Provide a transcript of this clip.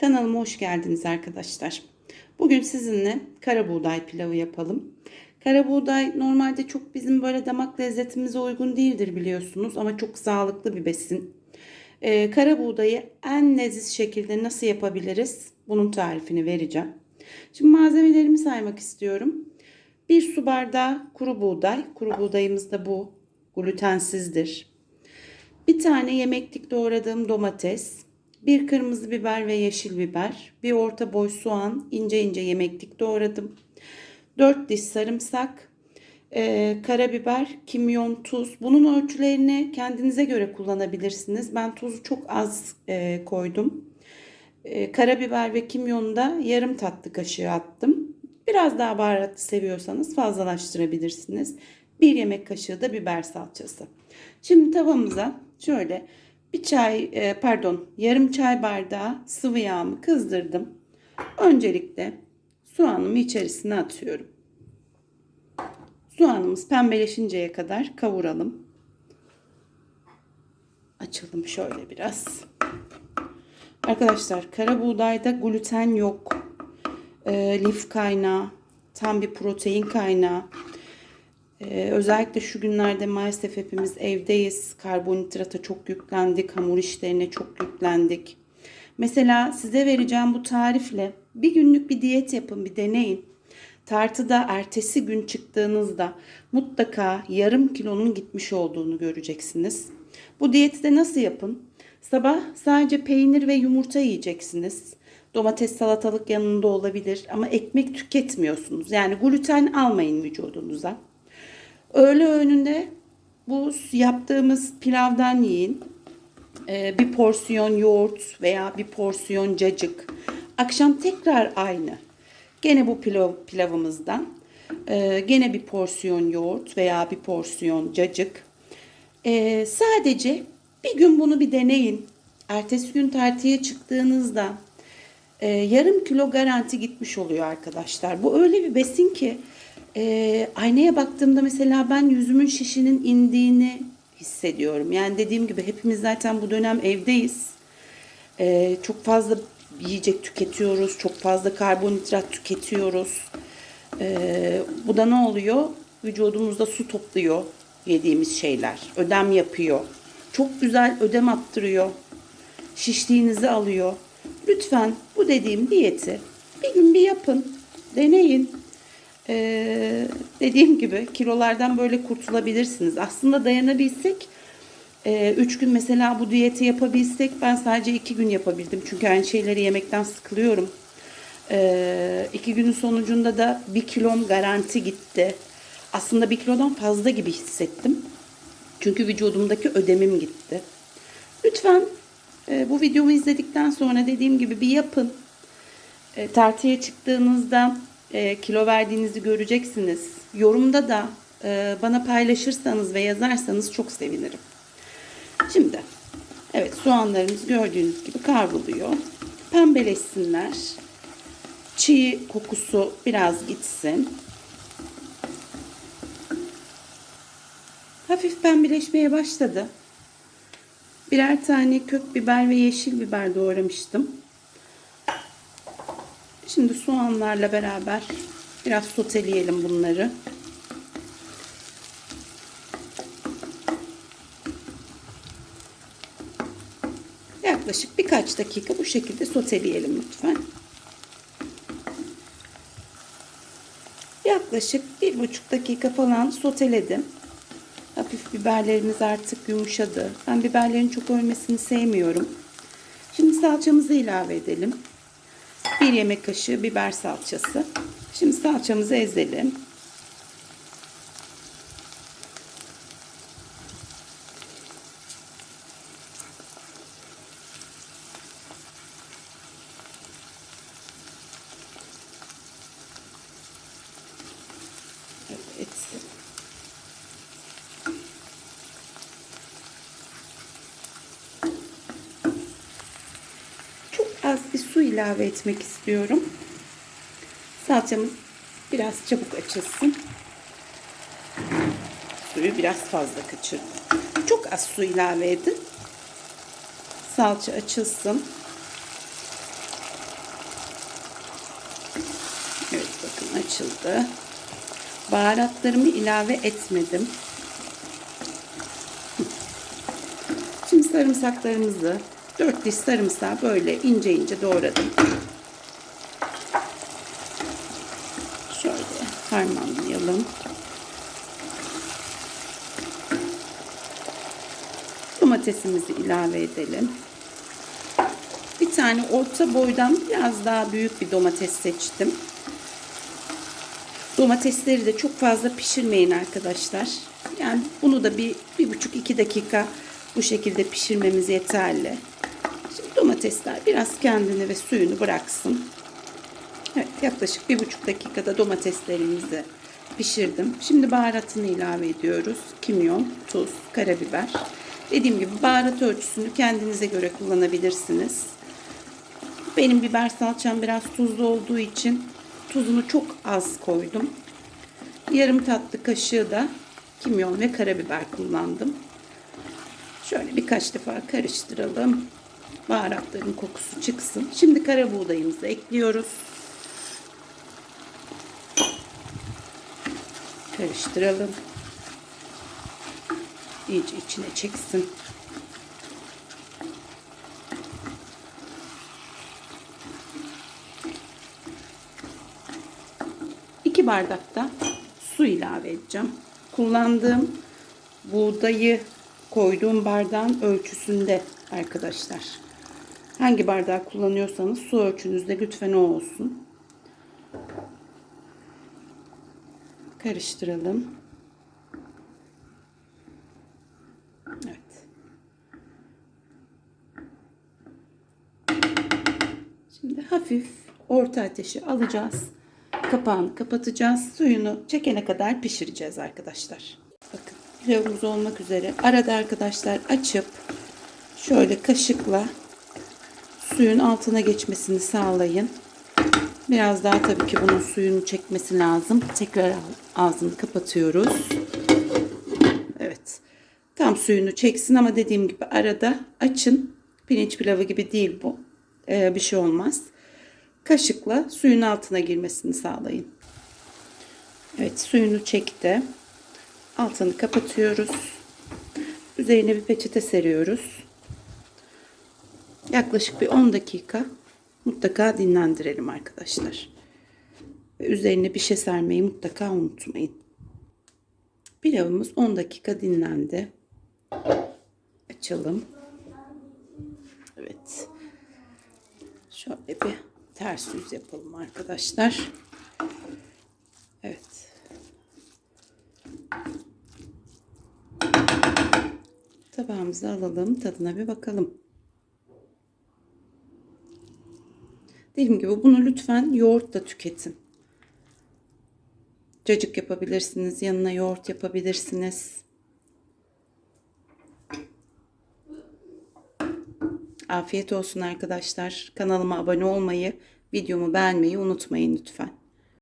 Kanalıma hoş geldiniz arkadaşlar. Bugün sizinle kara buğday pilavı yapalım. Kara buğday normalde çok bizim böyle damak lezzetimize uygun değildir biliyorsunuz ama çok sağlıklı bir besin. Ee, kara buğdayı en leziz şekilde nasıl yapabiliriz? Bunun tarifini vereceğim. Şimdi malzemelerimi saymak istiyorum. Bir su bardağı kuru buğday. Kuru buğdayımız da bu. Glutensizdir. Bir tane yemeklik doğradığım domates, bir kırmızı biber ve yeşil biber, bir orta boy soğan, ince ince yemeklik doğradım. 4 diş sarımsak, e, karabiber, kimyon, tuz. Bunun ölçülerini kendinize göre kullanabilirsiniz. Ben tuzu çok az e, koydum. E, karabiber ve kimyonu da yarım tatlı kaşığı attım. Biraz daha baharatlı seviyorsanız fazlalaştırabilirsiniz. Bir yemek kaşığı da biber salçası. Şimdi tavamıza şöyle bir çay e, pardon yarım çay bardağı sıvı yağımı kızdırdım. Öncelikle soğanımı içerisine atıyorum. Soğanımız pembeleşinceye kadar kavuralım. Açalım şöyle biraz. Arkadaşlar kara buğdayda gluten yok. E, lif kaynağı, tam bir protein kaynağı. Ee, özellikle şu günlerde maalesef hepimiz evdeyiz. Karbonhidrata çok yüklendik. Hamur işlerine çok yüklendik. Mesela size vereceğim bu tarifle bir günlük bir diyet yapın, bir deneyin. Tartıda ertesi gün çıktığınızda mutlaka yarım kilonun gitmiş olduğunu göreceksiniz. Bu diyeti de nasıl yapın? Sabah sadece peynir ve yumurta yiyeceksiniz. Domates salatalık yanında olabilir ama ekmek tüketmiyorsunuz. Yani gluten almayın vücudunuza. Öğle öğününde bu yaptığımız pilavdan yiyin. Ee, bir porsiyon yoğurt veya bir porsiyon cacık. Akşam tekrar aynı. Gene bu pilav, pilavımızdan. Ee, gene bir porsiyon yoğurt veya bir porsiyon cacık. Ee, sadece bir gün bunu bir deneyin. Ertesi gün tartıya çıktığınızda e, yarım kilo garanti gitmiş oluyor arkadaşlar. Bu öyle bir besin ki e, aynaya baktığımda mesela ben yüzümün şişinin indiğini hissediyorum. Yani dediğim gibi hepimiz zaten bu dönem evdeyiz. E, çok fazla yiyecek tüketiyoruz. Çok fazla karbonhidrat tüketiyoruz. E, bu da ne oluyor? Vücudumuzda su topluyor yediğimiz şeyler. Ödem yapıyor. Çok güzel ödem attırıyor. Şişliğinizi alıyor. Lütfen bu dediğim diyeti bir gün bir yapın. Deneyin. Ee, dediğim gibi kilolardan böyle kurtulabilirsiniz. Aslında dayanabilsek 3 e, gün mesela bu diyeti yapabilsek ben sadece 2 gün yapabildim. Çünkü aynı şeyleri yemekten sıkılıyorum. 2 ee, günün sonucunda da 1 kilom garanti gitti. Aslında 1 kilodan fazla gibi hissettim. Çünkü vücudumdaki ödemim gitti. Lütfen e, bu videomu izledikten sonra dediğim gibi bir yapın. E, tartıya çıktığınızda e, kilo verdiğinizi göreceksiniz. Yorumda da e, bana paylaşırsanız ve yazarsanız çok sevinirim. Şimdi evet soğanlarımız gördüğünüz gibi kavruluyor. Pembeleşsinler. Çiğ kokusu biraz gitsin. Hafif pembeleşmeye başladı. Birer tane kök biber ve yeşil biber doğramıştım. Şimdi soğanlarla beraber biraz soteleyelim bunları. Yaklaşık birkaç dakika bu şekilde soteleyelim lütfen. Yaklaşık bir buçuk dakika falan soteledim. Hafif biberlerimiz artık yumuşadı. Ben biberlerin çok ölmesini sevmiyorum. Şimdi salçamızı ilave edelim. 1 yemek kaşığı biber salçası. Şimdi salçamızı ezelim. su ilave etmek istiyorum. Salçamız biraz çabuk açılsın. Suyu biraz fazla kaçırdım. Çok az su ilave edin. Salça açılsın. Evet bakın açıldı. Baharatlarımı ilave etmedim. Şimdi sarımsaklarımızı 4 diş sarımsağı böyle ince ince doğradım. Şöyle harmanlayalım. Domatesimizi ilave edelim. Bir tane orta boydan biraz daha büyük bir domates seçtim. Domatesleri de çok fazla pişirmeyin arkadaşlar. Yani bunu da bir, bir buçuk iki dakika bu şekilde pişirmemiz yeterli. Domatesler biraz kendini ve suyunu bıraksın. Evet, yaklaşık bir buçuk dakikada domateslerimizi pişirdim. Şimdi baharatını ilave ediyoruz. Kimyon, tuz, karabiber. Dediğim gibi baharat ölçüsünü kendinize göre kullanabilirsiniz. Benim biber salçam biraz tuzlu olduğu için tuzunu çok az koydum. Yarım tatlı kaşığı da kimyon ve karabiber kullandım. Şöyle birkaç defa karıştıralım. Baharatların kokusu çıksın. Şimdi kara buğdayımızı ekliyoruz. Karıştıralım. İyice içine çeksin. İki bardak da su ilave edeceğim. Kullandığım buğdayı koyduğum bardağın ölçüsünde arkadaşlar. Hangi bardağı kullanıyorsanız su ölçünüzde lütfen o olsun. Karıştıralım. Evet. Şimdi hafif orta ateşi alacağız. Kapağını kapatacağız. Suyunu çekene kadar pişireceğiz arkadaşlar. Pilavımız olmak üzere. Arada arkadaşlar açıp şöyle kaşıkla suyun altına geçmesini sağlayın. Biraz daha tabii ki bunun suyunu çekmesi lazım. Tekrar ağzını kapatıyoruz. Evet. Tam suyunu çeksin ama dediğim gibi arada açın. Pirinç pilavı gibi değil bu. Ee, bir şey olmaz. Kaşıkla suyun altına girmesini sağlayın. Evet suyunu çekti. Altını kapatıyoruz. Üzerine bir peçete seriyoruz. Yaklaşık bir 10 dakika mutlaka dinlendirelim arkadaşlar. Ve üzerine bir şey sermeyi mutlaka unutmayın. Pilavımız 10 dakika dinlendi. Açalım. Evet. Şöyle bir ters yüz yapalım arkadaşlar. Evet. Tabağımızı alalım. Tadına bir bakalım. Dediğim gibi bunu lütfen yoğurtla tüketin. Cacık yapabilirsiniz. Yanına yoğurt yapabilirsiniz. Afiyet olsun arkadaşlar. Kanalıma abone olmayı, videomu beğenmeyi unutmayın lütfen.